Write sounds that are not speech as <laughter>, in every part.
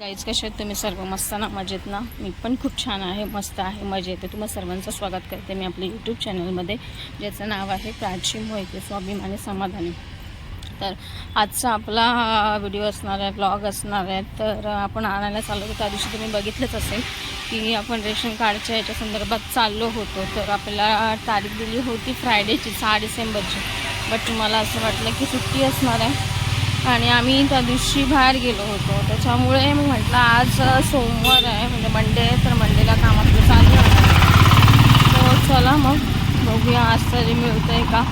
Guys कसे आहेत? तुम्ही सर्व मस्त ना? मजेत ना? मी पण खूप छान आहे मस्त आहे मजेत आहे. तुम्हा सर्वांचं स्वागत करते मी आपल्या यूट्यूब चॅनलमध्ये ज्याचं नाव आहे प्राची मोहिते स्वाभिमानी समाधानी. तर आजचा आपला व्हिडिओ असणार आहे ब्लॉग असणार आहे. तर आपण आणायला चाललो होतो. त्या दिवशी तुम्ही बघितलंच असेल की आपण रेशन कार्डच्या याच्या संदर्भात चाललो होतो. तर आपल्याला तारीख दिली होती फ्रायडेची सहा डिसेंबरची. बट तुम्हाला असं वाटलं की सुट्टी असणार आहे. आणि आम्ही त्या दिवशी बाहेर गेलो होतो. त्याच्यामुळे मी म्हटलं आज सोमवार आहे. म्हणजे मंडे आहे तर मंडेला काम आपलं चालू आहे. तर चला मग बघूया आज तरी मिळतं आहे का?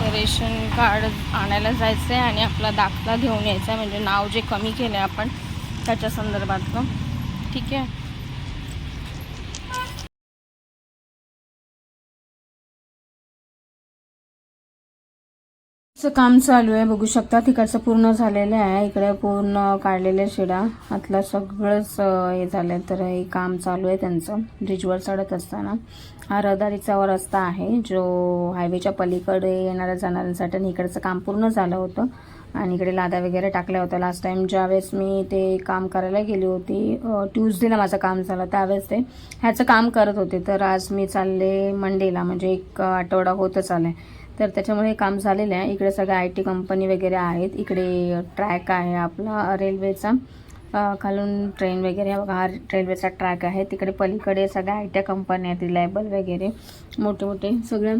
तर रेशन कार्ड आणायला जायचं आहे आणि आपला दाखला घेऊन यायचा आहे म्हणजे नाव जे कमी केलं आहे आपण त्याच्या संदर्भातलं. ठीक आहे? काम चालू आहे बघू शकता. तिकडचं पूर्ण झालेलं आहे. इकडे पूर्ण काढलेल्या शिडा. आतलं सगळंच हे झालं आहे तर हे काम चालू आहे त्यांचं. ब्रिजवर चढत असताना. हा रहदारीचा रस्ता आहे जो हायवेच्या पलीकडे येणाऱ्या जाणाऱ्यांसाठी आणि इकडचं काम पूर्ण झालं होतं. आणि इकडे लादा वगैरे टाकल्या होत्या. लास्ट टाइम ज्यावेळेस मी ते काम करायला गेली होती ट्यूजडेला माझं काम झालं. त्यावेळेस ते ह्याचं काम करत होते. तर आज मी चालले मंडेला म्हणजे एक आठवडा होतच आलाय. तर त्याच्यामुळे हे काम झालेलं आहे. इकडे सगळ्या आय टी कंपनी वगैरे आहेत. इकडे ट्रॅक आहे आपला रेल्वेचा. खालून ट्रेन वगैरे बघा हा रेल्वेचा ट्रॅक आहे. तिकडे पलीकडे सगळ्या आय टी कंपन्या आहेत रिलायबल वगैरे मोठे मोठे. सगळ्या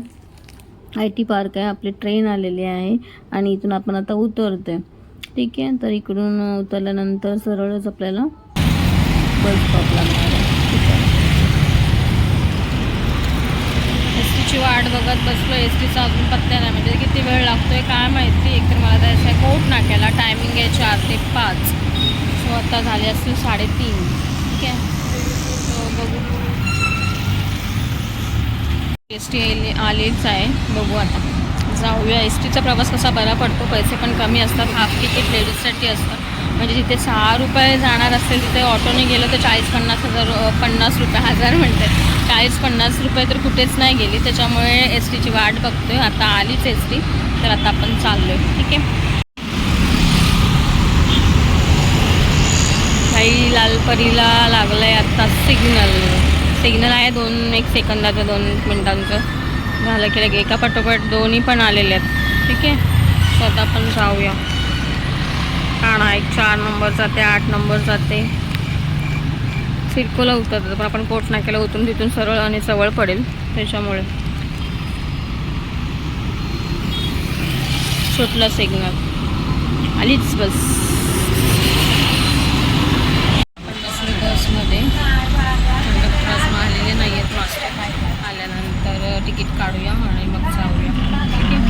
आय टी पार्क आहे. आपली ट्रेन आलेली आहे आणि इथून आपण आता उतरतोय. ठीक आहे. तर इकडून उतरल्यानंतर सरळच आपल्याला बस स्टॉप लागतो आहे ठीक आहे एस टीची वाट बघत बसलो एस टीचा अजून पत्त्या नाही. म्हणजे किती वेळ लागतो आहे काय माहिती. एकतर मला जायचं आहे कोट नाक्याला टायमिंग आहे चार ते पाच. सो आता झाले असतील साडेतीन. ठीक आहे? सो बघू. एस टी आलीच आहे. बघू आता. जाऊया. एस टीचा प्रवास कसा बरा पडतो? पैसे पण कमी असतात. हाफ तिकीट लेडीजसाठी असतं म्हणजे जिथे सहा रुपये जाणार असेल तिथे ऑटोने गेलं तर चाळीस पन्नास हजार पन्नास रुपये हजार म्हणतात. चाळीस पन्नास रुपये तर कुठेच नाही गेली. त्याच्यामुळे एस टीची वाट बघतोय. आता आलीच एस टी तर आता आपण चाललोय. ठीक आहे? काही लालपरीला लागलंय आता सिग्नल सिग्नल आहे दोन एक सेकंदाचं दोन मिनिटांचं. झालं की लगे एका पाठोपाठ दोन्ही पण आलेले आहेत. ठीक आहे? तर आता आपण जाऊया. ठाणा एक चार नंबर जाते आठ नंबर जाते. सिडकोला उतरतात पण आपण कोट नाक्याला उतरून तिथून सरळ आणि सवळ पडेल त्याच्यामुळे. सुटला सिग्नल आलीच बस. आपण बसमध्ये कंडक्टर आलेले नाही आहेत मास्टर आल्यानंतर तिकीट काढूया आणि मग जाऊया ठीक आहे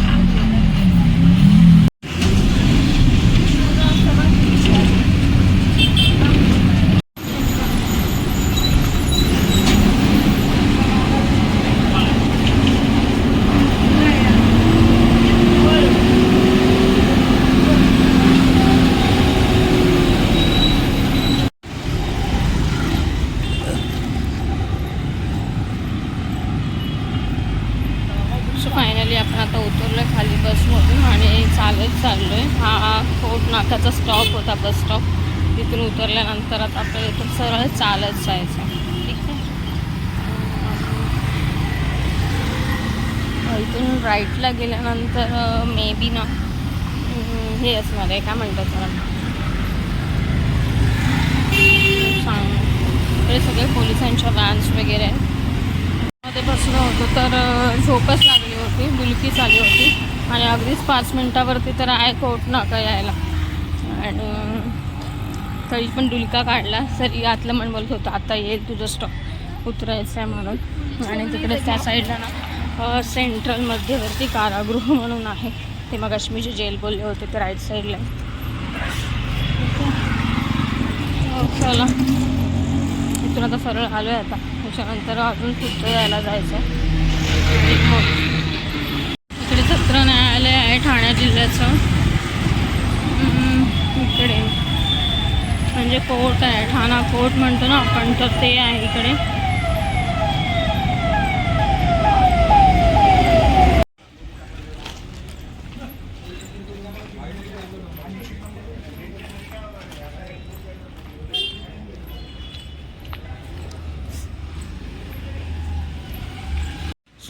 सो फायनली आपण आता उतरलो आहे खाली बसमधून आणि चालत चाललो आहे हा कोट नाकाचा स्टॉप होता बस स्टॉप तिथून उतरल्यानंतर आता आपल्याला इथून सरळ चालत जायचं ठीक आहे अं, इथून राईटला गेल्यानंतर मे बी ना. हे असणार आहे काय म्हणतात सांग. इकडे सगळे पोलिसांच्या व्हॅन्स वगैरे आहेत. मध्ये बसलो होतो तर झोपच लागली होती बुलकीच आली होती. आणि अगदीच पाच मिनटावरती तर आहे कोट नाका यायला आणि तरी पण डुलका काढला तरी आतलं मन बोलत होतं. आता येईल तुझं स्टॉप उतरायचं आहे म्हणून. आणि तिकडे त्या साईडला ना सेंट्रल मध्यवर्ती कारागृह म्हणून आहे. ते मग मी जे जेल बोलले होते ते राईट साईडला हो, चला. इथून आता सरळ आलो आहे आता. त्याच्यानंतर अजून तिथं यायला जायचं आहे. इकडे सत्र न्यायालय आहे ठाणे जिल्ह्याचं. इकडे. म्हणजे कोर्ट आहे ठाणा कोर्ट म्हणतो ना आपण तर ते आहे इकडे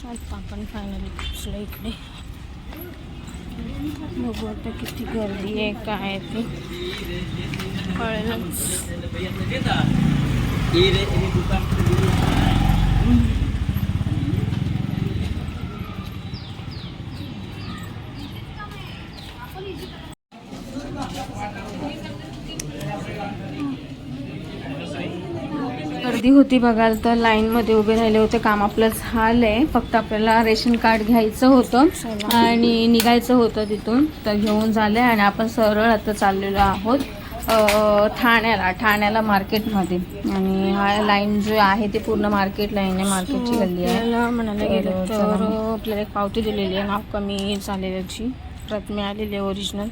आता आपण फायनली पोचलो इकडे बघू आता किती गर्दी आहे काय आहे ते कळलंच. गर्दी होती बघाल तर लाईनमध्ये उभे राहिले होते. काम आपलं झालंय. फक्त आपल्याला रेशन कार्ड घ्यायचं होतं आणि निघायचं होतं तिथून. तर घेऊन झालंय आणि आपण सरळ आता चाललेलो आहोत ठाण्याला ठाण्याला मार्केटमध्ये आणि हा लाईन जो आहे ते पूर्ण मार्केट लाईन आहे मार्केटची गल्ली आहे. म्हणायला गेलं तर आपल्याला एक पावती दिलेली आहे. नाव कमी झालेल्याची. प्रत मिळालेली आहे ओरिजिनल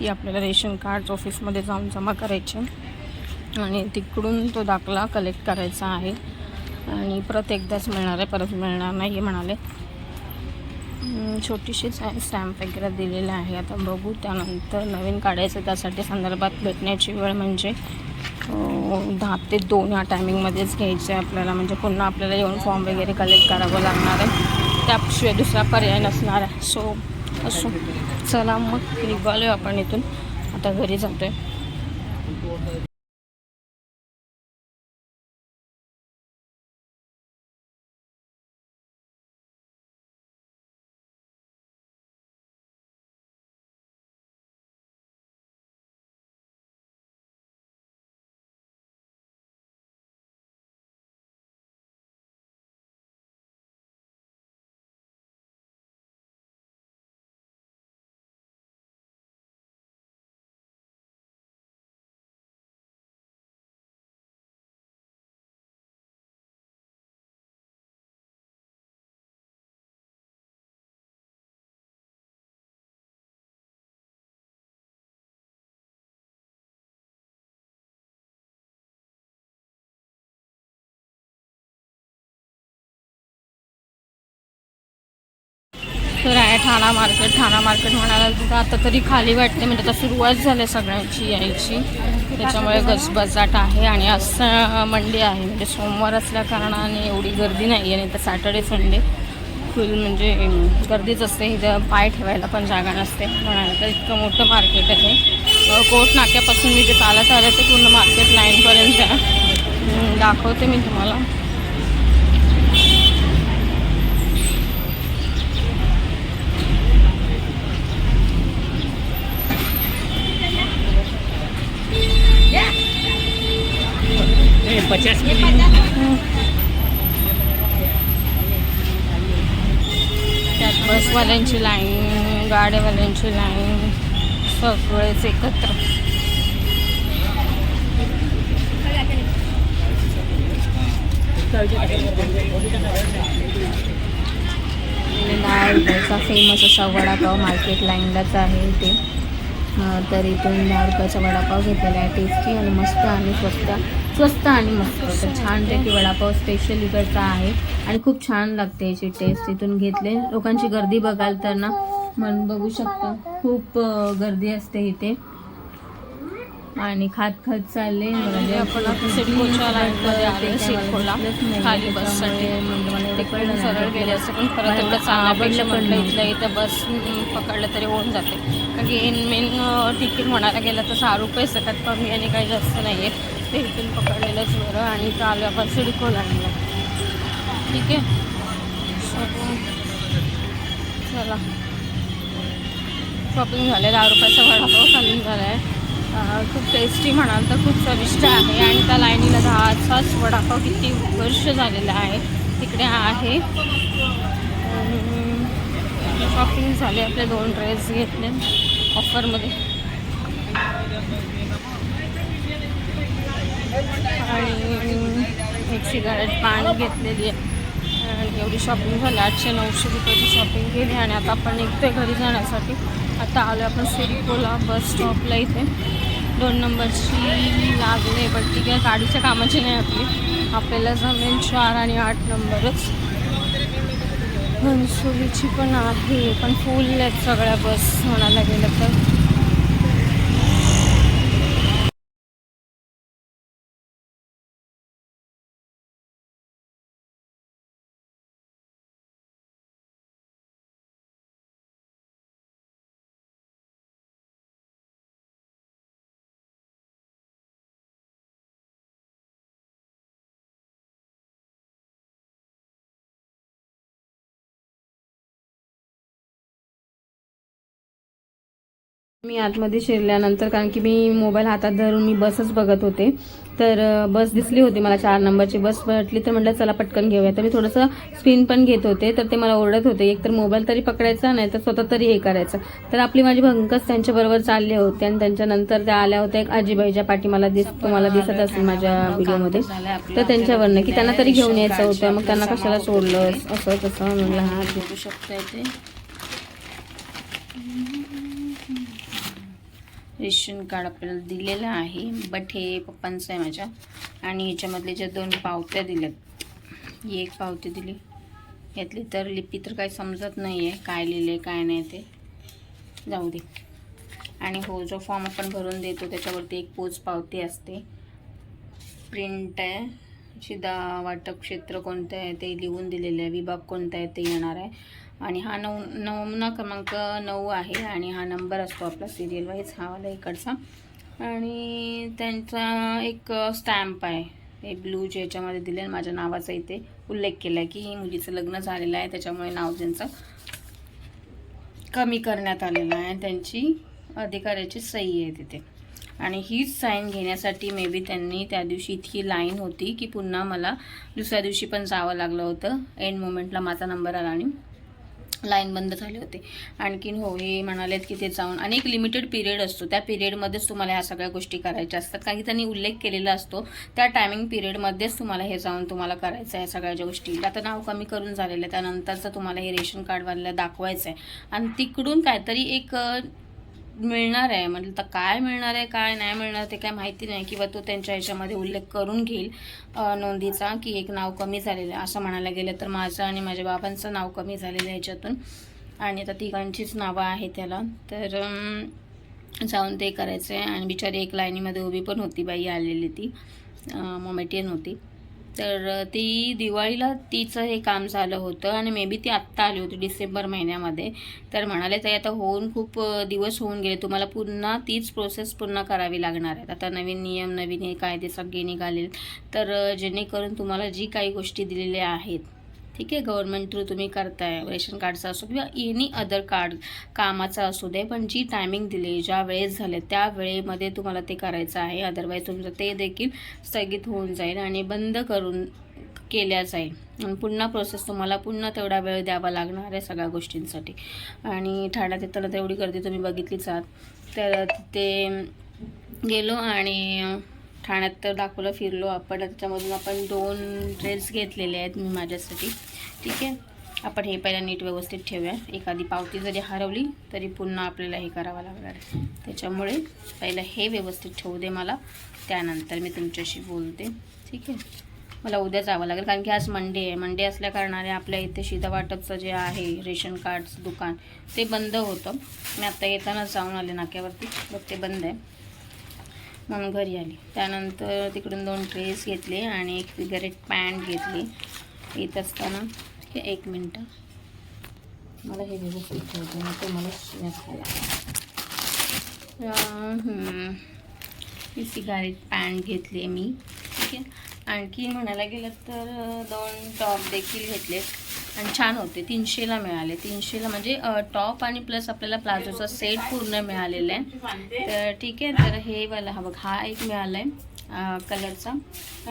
ती आपल्याला रेशन कार्ड ऑफिसमध्ये जाऊन जमा करायची आहे. आणि तिकडून तो दाखला कलेक्ट करायचा आहे. आणि परत एकदाच मिळणार आहे परत मिळणार नाही हे म्हणाले. छोटीशी छोटीशीच आहे स्टॅम्प वगैरे दिलेला आहे. आता बघू त्यानंतर नवीन काढायचं त्यासाठी संदर्भात भेटण्याची वेळ म्हणजे दहा ते दोन या टायमिंगमध्येच घ्यायचं आहे आपल्याला. म्हणजे पुन्हा आपल्याला येऊन फॉर्म वगैरे कलेक्ट करावं लागणार आहे. त्याशिवाय दुसरा पर्याय नसणार आहे. सो असो. चला मग निघालो आपण इथून. आता घरी जातो आहे तर आहे ठाणा मार्केट. ठाणा मार्केट म्हणायला तिथं आता तरी खाली वाटते. म्हणजे आता सुरुवात झाली सगळ्यांची यायची त्याच्यामुळे गजबजाट आहे आणि असं मंडे आहे. म्हणजे सोमवार असल्या कारणाने एवढी गर्दी नाही आहे. नाही तर सॅटर्डे संडे फुल म्हणजे गर्दीच असते. इथं पाय ठेवायला पण जागा नसते. म्हणायला तर इतकं मोठं मार्केट आहे. कोट नाक्यापासून मी जे चालत आलं ते पूर्ण मार्केट लाईनपर्यंत दाखवते मी तुम्हाला. पचास त्यात बसवाल्यांची लाईन गाड्यावाल्यांची लाईन सगळेच एकत्र. फेमस असा वडापाव मार्केट लाईनलाच आहे इथे. तर इथून दहा रुपयाचा वडापाव घेतलेला आहे. टेस्टी आणि मस्त आणि स्वस्त स्वस्त आणि मस्त. तर छानपैकी वडापाव स्पेशल इकडचा आहे. आणि खूप छान लागते याची टेस्ट इथून घेतले. लोकांची गर्दी बघाल तर ना मन बघू शकता. खूप गर्दी असते इथे. आणि खात खात चालले. म्हणजे. खाली बससाठी. म्हणजे सरळ गेले असं पण परत म्हटलं इथलं इथं बस पकडलं तरी होऊन जाते. कारण मेन तिकीट म्हणायला गेलं तर सहा रुपये सगळ्यात कमी आणि काही जास्त नाही आहे ते इथून पकडलेलंच बरं आणि इथं आपण सिडको लाईनला ठीक आहे? चला. शॉपिंग झाले दहा रुपयाचा वडापाव खालून झाला आहे खूप टेस्टी म्हणाल तर खूप चविष्ट आहे. आणि त्या लाईनीला दहाचाच वडापाव किती वर्ष झालेला आहे. तिकडे आहे. शॉपिंग झाले आपले दोन ड्रेस घेतले ऑफरमध्ये आणि एक सिगारेट पान घेतलेली आहे. आणि एवढी शॉपिंग झाली आठशे नऊशे रुपयाची शॉपिंग केली आणि आता आपण निघतोय घरी जाण्यासाठी. आता आलो आपण सिडकोला बस स्टॉपला इथे. दोन नंबरची लागले बट ती काय गाडीच्या कामाची नाही आपली. आपल्याला जमेल चार आणि आठ नंबरच. घनसोलीची पण आहे पण फुल आहेत सगळ्या बस म्हणायला गेलं तर. मी आतमध्ये शिरल्यानंतर कारण की मी मोबाईल हातात धरून मी बसच बघत होते. तर बस दिसली होती मला चार नंबरची. बस भेटली तर म्हटलं चला पटकन घेऊया. तर मी थोडंसं स्क्रीन पण घेत होते तर ते मला ओरडत होते. एक तर मोबाईल तरी पकडायचा नाही तर स्वतः तरी हे करायचं. तर आपली माझी भंकस त्यांच्याबरोबर चालले होते आणि त्यांच्यानंतर त्या आल्या होत्या. एक आजीबाईच्या पाठी मला दिस तुम्हाला दिसत असेल माझ्या व्हिडिओमध्ये. तर त्यांच्यावरनं की त्यांना तरी घेऊन यायचं होतं. मग त्यांना कशाला सोडलं? असं तसं म्हणलं. हा बघू शकता इथे रेशन कार्ड आपल्याला दिलेलं आहे बट हे पप्पांचं आहे माझ्या. आणि याच्यामधले ज्या दोन पावत्या दिल्यात ही एक पावती दिली. यातली तर लिपी तर काही समजत नाही आहे काय लिहिले काय नाही ते. जाऊ दे. आणि हो जो फॉर्म आपण भरून देतो त्याच्यावरती एक पोच पावती असते. प्रिंट आहे. शिदा वाटप क्षेत्र कोणतं आहे ते लिहून दिलेलं आहे. विभाग कोणता आहे ते येणार आहे. आणि हा नऊ नमुना क्रमांक नऊ आहे आणि हा नंबर असतो आपला सिरियल वाईज हा वाला इकडचा. आणि त्यांचा एक स्टॅम्प आहे. हे ब्लू जे याच्यामध्ये दिले आहे, माझ्या नावाचा इथे उल्लेख केला आहे की ही मुलीचं लग्न झालेलं आहे त्याच्यामुळे नाव त्यांचं कमी करण्यात आलेलं आहे आणि त्यांची अधिकाऱ्याची सही आहे तिथे. आणि हीच साईन घेण्यासाठी मे बी त्यांनी त्या दिवशी इतकी लाईन होती की पुन्हा मला दुसऱ्या दिवशी पण जावं लागलं होतं. एंड मोमेंटला माझा नंबर आला आणि लाईन बंद झाले होते. आणखीन हो हे म्हणालेत की ते जाऊन आणि एक लिमिटेड पिरियड असतो. त्या पिरियडमध्येच तुम्हाला ह्या सगळ्या गोष्टी करायच्या असतात. कारण की त्यांनी उल्लेख केलेला असतो. त्या टायमिंग पिरियडमध्येच तुम्हाला हे जाऊन तुम्हाला करायचं आहे सगळ्या ज्या गोष्टी. आता नाव कमी करून झालेलं आहे. त्यानंतरचं तुम्हाला हे रेशन कार्डवाल्याला दाखवायचं आहे आणि तिकडून काहीतरी एक मिळणार आहे? म्हणजे म्हटलं तर काय मिळणार आहे काय नाही मिळणार ते काय माहिती नाही किंवा तो त्यांच्या ह्याच्यामध्ये उल्लेख करून घेईल नोंदीचा की एक नाव कमी झालेलं आहे. असं म्हणायला गेलं तर माझं आणि माझ्या बाबांचं नाव कमी झालेलं आहे ह्याच्यातून आणि आता तिघांचीच नावं आहे त्याला. तर जाऊन ते करायचं आहे आणि बिचारी एक लाईनीमध्ये उभी पण होती बाई आलेली ती. मोमेटियन होती. तर ती दिवाळीला तिचं हे काम झालं होतं आणि मे बी ती आत्ता आली होती डिसेंबर महिन्यामध्ये. तर म्हणाले ताई आता होऊन खूप दिवस होऊन गेले. तुम्हाला पुन्हा तीच प्रोसेस पुन्हा करावी लागणार आहे आता नवीन नियम नवीन हे कायदे सगळे निघाले तर जेणेकरून तुम्हाला जी काही गोष्टी दिलेल्या आहेत ठीक आहे गव्हर्मेंट थ्रू तुम्ही करताय रेशन कार्डचा असो किंवा एनी अदर कार्ड कामाचा असू दे पण जी टायमिंग दिली ज्या वेळेस झाले त्या वेळेमध्ये तुम्हाला ते करायचं आहे. अदरवाईज तुमचं ते देखील स्थगित होऊन जाईल आणि बंद करून केल्या जाईल. पुन्हा प्रोसेस तुम्हाला पुन्हा तेवढा वेळ द्यावा लागणार आहे सगळ्या गोष्टींसाठी. आणि ठाण्यात येताना तेवढी गर्दी तुम्ही बघितलीच आहात. तर ते गेलो आणि ठाण्यात तर दाखवलं फिरलो आपण. त्याच्यामधून आपण दोन ड्रेस घेतलेले आहेत मी माझ्यासाठी. ठीक आहे? आपण हे पहिला नीट व्यवस्थित ठेवूया एखादी पावती जरी हरवली तरी पुन्हा आपल्याला हे करावं लागणार आहे. त्याच्यामुळे पहिलं हे व्यवस्थित ठेवू दे मला. त्यानंतर मी तुमच्याशी बोलते. ठीक आहे? मला उद्या जावं लागेल कारण की आज मंडे आहे. मंडे असल्या कारणाने आपल्या इथे शिधा वाटपचं जे आहे रेशन कार्डचं दुकान ते बंद होतं. मी आत्ता येताना जाऊन आले नाक्यावरती बघ ते बंद आहे. म्हणून घरी आली. त्यानंतर तिकडून दोन ड्रेस घेतले आणि एक सिगरेट पॅन्ट घेतली. येत असताना हे एक मिनटं. मला हे व्यवस्थित ठेवतो मग ते मला शिवायला ही सिगारेट पॅन्ट घेतली मी. ठीक आहे. आणखी म्हणायला गेलं तर दोन टॉप देखील घेतले आणि छान होते. तीनशेला मिळाले. तीनशेला म्हणजे टॉप आणि प्लस आपल्याला प्लाझोचा सेट पूर्ण मिळालेला आहे. तर ठीक आहे. तर हे वाला हा बघ हा एक मिळाला आहे कलरचा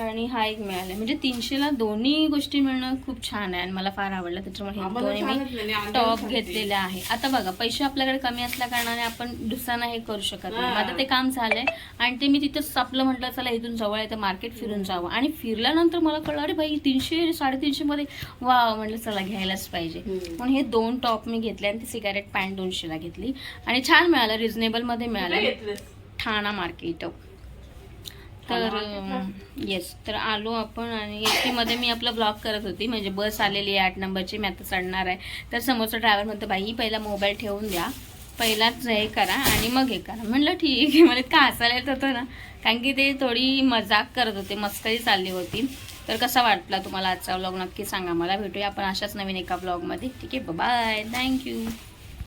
आणि हा एक मिळाला म्हणजे तीनशेला दोन्ही गोष्टी मिळणं खूप छान आहे आणि मला फार आवडलं. त्याच्यामुळे हे मी टॉप घेतलेले आहे. आता बघा पैसे आपल्याकडे कमी असल्या कारणाने आपण दुसऱ्यांना हे करू शकत नाही. माझं ते काम झालंय आणि ते मी तिथंच आपलं म्हटलं चला इथून जवळ आहे तर मार्केट फिरून जावं. आणि फिरल्यानंतर मला कळलं अरे भाई तीनशे साडेतीनशे मध्ये वा म्हटलं चला घ्यायलाच पाहिजे. म्हणून हे दोन टॉप मी घेतले आणि ती सिगारेट पॅन्ट दोनशेला घेतली. आणि छान मिळालं रिझनेबलमध्ये मिळालं. ठाणा मार्केट तर येस तर आलो आपण आणि एसमध्ये मी आपला ब्लॉग करत होती. म्हणजे बस आलेली आहे आठ नंबरची मी आता चढणार आहे. तर समोरचा ड्रायव्हर म्हणतो बाई पहिला मोबाईल ठेवून द्या. पहिलाच हे करा आणि मग हे करा. म्हणलं ठीक आहे. <laughs> मला इतका हसायला येत होतं ना. कारण की ते थोडी मजाक करत होते मस्करी चालली होती. तर कसा वाटला तुम्हाला आजचा व्लॉग नक्की सांगा. मला भेटूया आपण अशाच नवीन एका ब्लॉगमध्ये ठीक आहे बाय थँक्यू